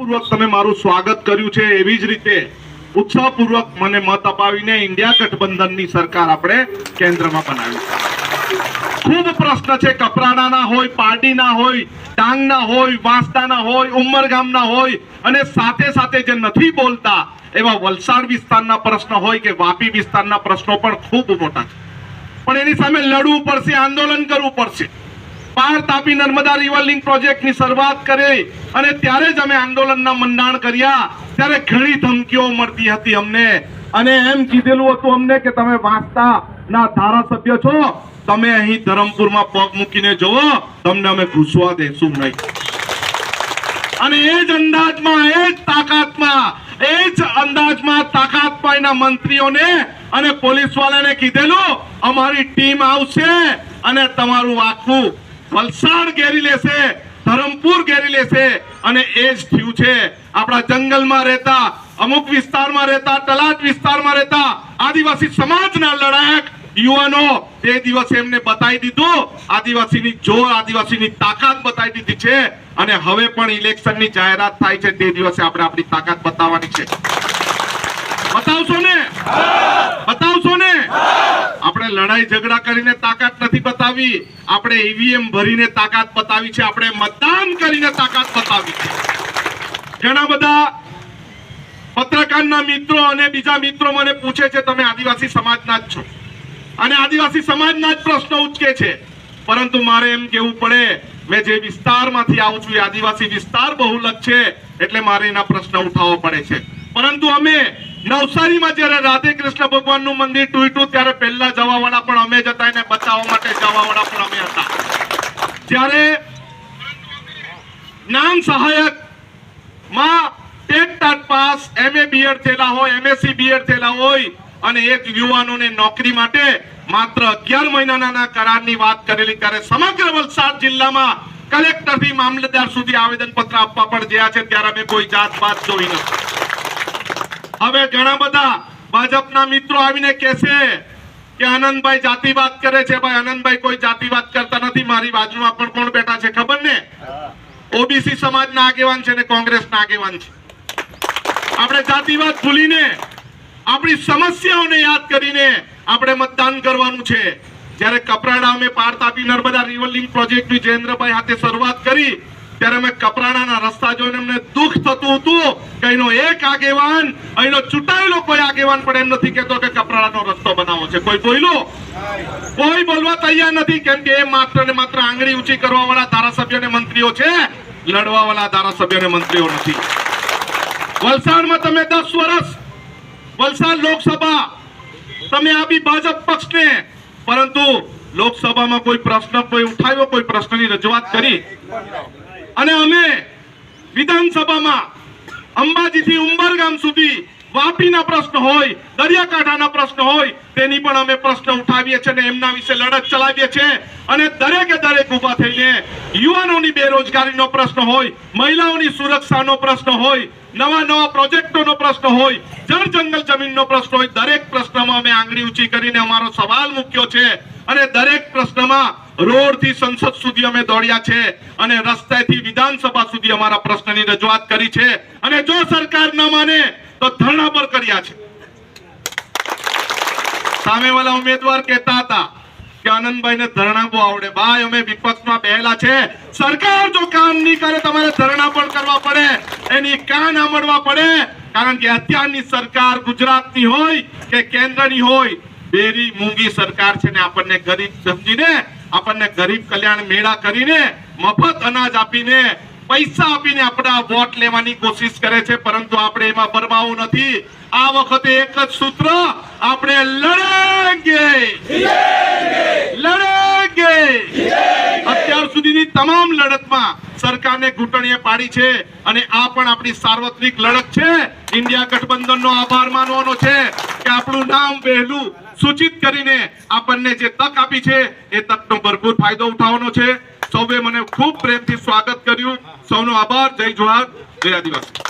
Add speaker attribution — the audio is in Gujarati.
Speaker 1: પૂર્વક તમે મારું સ્વાગત કર્યું છે એવી જ રીતે ઉત્સાહપૂર્વક મને મત અપાવીને ઇન્ડિયા ગઠબંધનની સરકાર આપણે કેન્દ્રમાં બનાવી ખૂબ પ્રશ્ન છે, કપરાડાના હોય પાર્ટીના હોય, ડાંગના હોય, વાંસદાના હોય, ઉમરગામના હોય અને સાથે સાથે જે નથી બોલતા એવા વલસાડ વિસ્તારના પ્રશ્ન હોય કે વાપી વિસ્તારના પ્રશ્નો પણ ખૂબ મોટા છે. પણ એની સામે લડવું પડશે, આંદોલન કરવું પડશે. પાર તાપી નર્મદા રિવર લિંક પ્રોજેક્ટની શરૂઆત કરી અને ત્યારે જ અમે આંદોલનના મંડાણ કર્યા. ત્યારે ઘણી ધમકીઓ મળતી હતી અમને. અને એમ કીધેલું હતું અમને કે તમે વાંચતા ના ધારાસભ્ય છો. તમે અહીં ધરમપુરમાં પગ મૂકીને જુઓ. તમને અમે ઘૂસવા દેશું નહીં. અને એ જ અંદાજમાં, એ જ તાકાતમાં, એ જ અંદાજમાં તાકાત એના મંત્રીઓને અને પોલીસ વાળાને કીધેલું, અમારી ટીમ આવશે અને તમારું આખું વલસાડ ઘેરી લેશે, ધરમપુર ઘેરી લેશે અને એ જ થયું છે. આપણા જંગલમાં રહેતા, અમુક વિસ્તારમાં રહેતા, તલાટ વિસ્તારમાં રહેતા આદિવાસી સમાજના લડાયક યુવાનો તે દિવસે એમને બતાવી દીધું. આદિવાસીની જોર, આદિવાસીની તાકાત બતાવી દીધી છે. અને હવે પણ ઇલેક્શનની જાહેરાત થાય છે તે દિવસે આપણે આપણી તાકાત બતાવવાની છે. બતાવશો ને? બતાવશો ને? લડાઈ ઝઘડા કરીને તાકાત નથી બતાવી. આપણે ઈવીએમ ભરીને તાકાત બતાવી છે. આપણે મતદાન કરીને તાકાત બતાવી છે. ઘણા બધા પત્રકારના મિત્રો અને બીજા મિત્રો મને પૂછે છે, તમે આદિવાસી સમાજના જ છો? અને આદિવાસી સમાજના જ પ્રશ્નો ઉચકે છે. પરંતુ મારે એમ કેવું પડે, મેં જે વિસ્તારમાંથી આવું છું આદિવાસી વિસ્તાર બહુલક છે, એટલે મારે એના પ્રશ્ન ઉઠાવવો પડે છે. પરંતુ અમે નવસારીમાં જ્યારે રાધે કૃષ્ણ ભગવાનનું મંદિર તૂટ્યું, ત્યારે પહેલા જવાવાળા પણ અમે જ હતા, એને બચાવવા માટે જવાવાળા પણ અમે હતા. જ્યારે જ્ઞાન સહાયકમાં TET TAT pass, MA BEd થયેલા હોય એમએસસી બીએડ થયેલા હોય, અને એક યુવાનોને નોકરી માટે માત્ર અગિયાર મહિનાના કરારની વાત કરેલી, ત્યારે સમગ્ર વલસાડ જિલ્લામાં કલેક્ટરથી મામલતદાર સુધી આવેદન પત્ર આપવા પણ જયા છે, ત્યારે અમે કોઈ જાત પાત જોઈ નથી. હવે ઘણા બધા ભાજપના મિત્રો આવીને કહેશે કે આનંદભાઈ જાતિવાદ કરે છે. ભાઈ, આનંદભાઈ કોઈ જાતિવાદ કરતા નથી. મારી બાજુમાં પણ કોણ બેઠા છે ખબર ને? ઓબીસી સમાજના આગેવાન છે ને કોંગ્રેસના આગેવાન છે. આપણે જાતિવાદ ભૂલીને, આપણી સમસ્યાઓને યાદ કરીને આપણે મતદાન કરવાનું છે. જ્યારે કપરાડા અમે પાર તાપી નર્મદા રિવર લિંક પ્રોજેક્ટની જયેન્દ્રભાઈ હાથે શરૂઆત કરી ત્યારે અમે કપરાણાના રસ્તા જોઈને અમને દુઃખ થતું હતું કે અહીંનો એક આગેવાન, અહીંનો ચૂંટાયેલો કોઈ આગેવાન પણ એમ નથી કહેતો કે કપરાણાનો રસ્તો બનાવો છે. કોઈ બોલ્યો કોઈ બોલવા તૈયાર નથી. કેમ કે એ માત્ર ને માત્ર આંગળી ઊંચી કરવા વાળા ધારાસભ્ય ને મંત્રીઓ છે. લડવા વાળા ધારાસભ્ય ને મંત્રીઓ નથી. વલસાડમાં તમે દસ વર્ષ, વલસાડ લોકસભા, તમે આપી ભાજપ પક્ષને. પરંતુ લોકસભામાં કોઈ પ્રશ્ન, કોઈ ઉઠાવ્યો, કોઈ પ્રશ્નની રજૂઆત કરી? અને અમે વિધાનસભામાં અંબાજીથી ઉંબરગામ સુધી વાપીના પ્રશ્ન હોય, દરિયાકાંઠાના પ્રશ્ન હોય, તેની પણ અમે પ્રશ્ન ઉઠાવીએ છીએ અને એમના વિશે લડત ચલાવીએ છીએ. અને દરેકે દરેક ઊભા થઈને યુવાનોની બેરોજગારીનો પ્રશ્ન હોય, મહિલાઓની સુરક્ષાનો પ્રશ્ન હોય, નવા નવા પ્રોજેક્ટોનો પ્રશ્ન હોય, જળ જંગલ જમીનનો પ્રશ્ન હોય, દરેક પ્રશ્નમાં અમે આંગળી ઊંચી કરીને અમારો સવાલ મૂક્યો છે. અને દરેક પ્રશ્નમાં રોડથી સંસદ સુધી અમે દોડ્યા છે અને રસ્તાથી વિધાનસભા સુધી અમારા પ્રશ્નની રજૂઆત કરી છે અને જો સરકાર ના માને તો ધરણા પર કર્યા છે. સામેવાળા ઉમેદવાર કહેતા હતા કે આનંદભાઈને ધરણા બહુ આવડે. ભાઈ, અમે વિપક્ષમાં બેહેલા છે. સરકાર જો કામ નહીં કરે, તમારે ધરણા પણ કરવા પડે. એની કાન આંબળવા પડે. કારણ કે અત્યારની સરકાર ગુજરાતની હોય કે કેન્દ્રની હોય, બેરી મૂંગી સરકાર છે ને આપણને ગરીબ સમજીને આપણને ગરીબ કલ્યાણ મેળા કરીને મફત અનાજ આપીને પૈસા આપીને આપણા વોટ લેવાની કોશિશ કરે છે, પરંતુ આપણે એમાં પરમાવું નથી. આ વખતે એક જ સૂત્ર, આપણે લડેંગે. લડેંગે. અત્યાર સુધીની તમામ લડતમાં સરકારને ઘૂંટણીએ પાડી છે અને આ પણ આપણી સાર્વત્રિક લડત છે. ઇન્ડિયા ગઠબંધનનો આભાર માનવાનો છે કે આપણું નામ વહેલું સૂચિત કરીને આપણને જે તક આપી છે, એ તકનો ભરપૂર ફાયદો ઉઠાવવાનો છે. સૌએ મને ખૂબ પ્રેમથી સ્વાગત કર્યું. સૌનો આભાર. જય જોહાર. જય આદિવાસી.